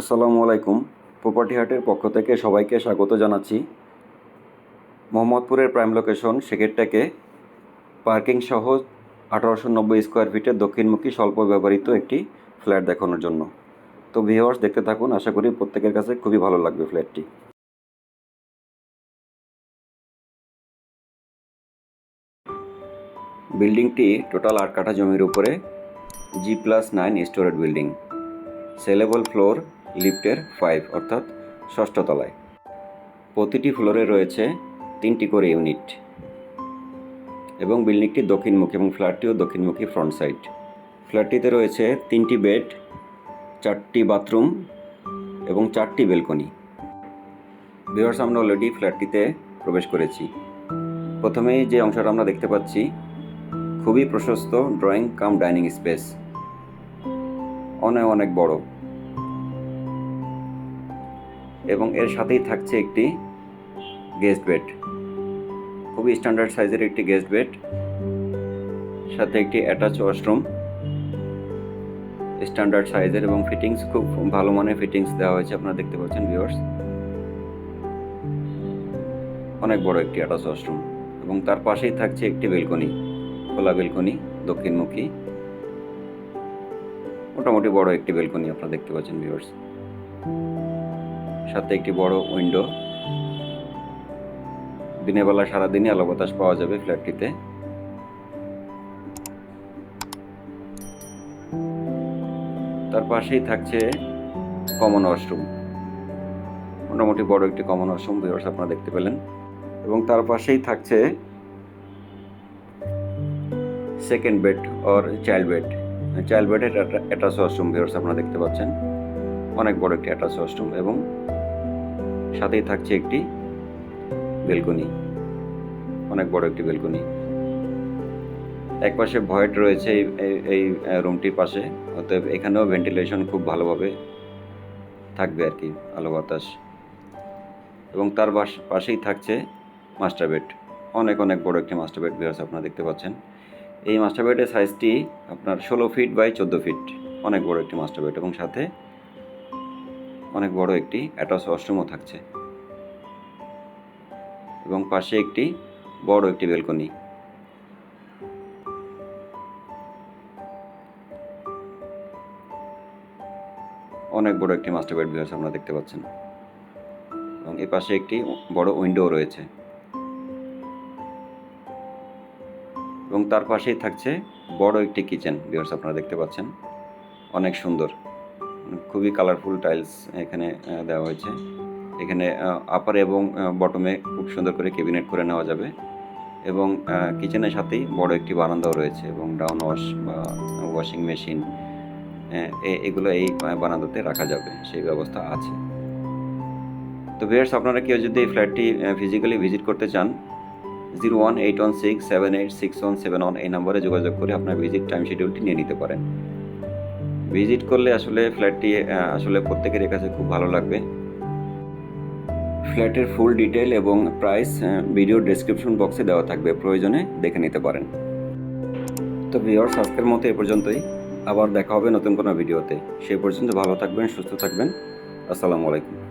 আসসালামু আলাইকুম। প্রপার্টি হাটের পক্ষ থেকে সবাইকে স্বাগত জানাচ্ছি। মোহাম্মদপুরের প্রাইম লোকেশন সেকেরটাকে পার্কিং সহ আঠারোশো নব্বই স্কোয়ার ফিটের দক্ষিণমুখী স্বল্প ব্যবহৃত একটি ফ্ল্যাট দেখানোর জন্য। তো ভিওয়ার্স দেখতে থাকুন, আশা করি প্রত্যেকের কাছে খুবই ভালো লাগবে ফ্ল্যাটটি বিল্ডিংটি টোটাল আট কাঠা জমির উপরে G plus nine storeyed building saleable floor লিফটের ফাইভ অর্থাৎ ষষ্ঠ তলায়। প্রতিটি ফ্লোরে রয়েছে তিনটি করে ইউনিট এবং বিল্ডিংটি দক্ষিণমুখী এবং ফ্ল্যাটটিও দক্ষিণমুখী ফ্রন্ট সাইড ফ্ল্যাটটিতে রয়েছে তিনটি বেড, চারটি বাথরুম এবং চারটি বেলকনি। ভিউয়ার্স, আমরা অলরেডি ফ্ল্যাটটিতে প্রবেশ করেছি। প্রথমেই যে অংশটা আমরা দেখতে পাচ্ছি, খুবই প্রশস্ত ড্রয়িং কাম ডাইনিং স্পেস অনেক অনেক বড়। এবং এর সাথেই থাকছে একটি গেস্ট বেড খুবই স্ট্যান্ডার্ড সাইজের একটি গেস্ট বেড সাথে একটি অ্যাটাচ ওয়াশরুম স্ট্যান্ডার্ড সাইজের এবং ফিটিংস খুব ভালো মানের ফিটিংস দেওয়া হয়েছে, আপনারা দেখতে পাচ্ছেন ভিউয়ার্স অনেক বড় একটি অ্যাটাচ ওয়াশরুম এবং তার পাশেই থাকছে একটি বেলকনি খোলা বেলকনি দক্ষিণমুখী। মোটামুটি বড় একটি বেলকনি আপনারা দেখতে পাচ্ছেন ভিউয়ার্স সাথে একটি বড় উইন্ডো দিনের বেলা সারাদিনই আলো বাতাস পাওয়া যাবে ফ্ল্যাটটিতে। তার পাশেই থাকছে কমন ওয়াশরুম মোটামুটি বড় একটি কমন ওয়াশরুম ভিউয়ার্স আপনারা দেখতে পেলেন। এবং তার পাশেই থাকছে second bed or child bed child বেডের অ্যাটাচ ওয়াশরুম ভিউয়ার্স আপনারা দেখতে পাচ্ছেন। অনেক বড় একটি অ্যাটাচ ওয়াশরুম এবং সাথেই থাকছে একটি বেলকনি, অনেক বড় একটি বেলকনি। এক পাশে ভয়েড রয়েছে এই, এই- রুমটির পাশে, অতএব এখানেও ভেন্টিলেশন খুব ভালোভাবে থাকবে আর কি, আলো বাতাস। এবং তার পাশেই থাকছে মাস্টার বেড, অনেক অনেক বড় একটি মাস্টার বেড আপনারা দেখতে পাচ্ছেন। এই মাস্টার বেডের সাইজটি আপনার ষোলো ফিট বাই চোদ্দ ফিট অনেক বড় একটি মাস্টার বেড এবং সাথে অনেক বড় একটি অ্যাটাচ ওয়াশরুমও থাকছে। এবং পাশে একটি বড় একটি বেলকনি অনেক বড় একটি মাস্টার বেড ভিউয়ার্স আপনারা দেখতে পাচ্ছেন। এবং এ পাশে একটি বড় উইন্ডো রয়েছে। এবং তার পাশেই থাকছে বড় একটি কিচেন ভিউয়ার্স আপনারা দেখতে পাচ্ছেন। অনেক সুন্দর। খুবই কালারফুল টাইলস এখানে দেওয়া হয়েছে। এখানে আপার এবং বটমে খুব সুন্দর করে ক্যাবিনেট করে নেওয়া যাবে। এবং কিচেনের সাথেই বড় একটি বারান্দাও রয়েছে এবং ডাউন ওয়াশ বা ওয়াশিং মেশিন এগুলো এই বারান্দাতে রাখা যাবে। সেই ব্যবস্থা আছে। তো ভিয়ার্স আপনারা কেউ যদি এই ফ্ল্যাটটি ফিজিক্যালি ভিজিট করতে চান zero one eight one six seven eight six one seven one এই নম্বরে যোগাযোগ করে আপনার ভিজিট টাইম শিডিউলটি নিয়ে নিতে পারেন। ভিজিট করলে আসলে ফ্ল্যাটটি আসলে প্রত্যেকের কাছে খুব ভালো লাগবে। ফ্ল্যাটের ফুল ডিটেল এবং প্রাইস ভিডিও ডেসক্রিপশন বক্সে দেওয়া থাকবে, প্রয়োজনে দেখে নিতে পারেন। তো ভিওর্স আজকের মতো এ পর্যন্তই। আবার দেখা হবে নতুন কোনো ভিডিওতে। সেই পর্যন্ত ভালো থাকবেন, সুস্থ থাকবেন। আসসালামু আলাইকুম।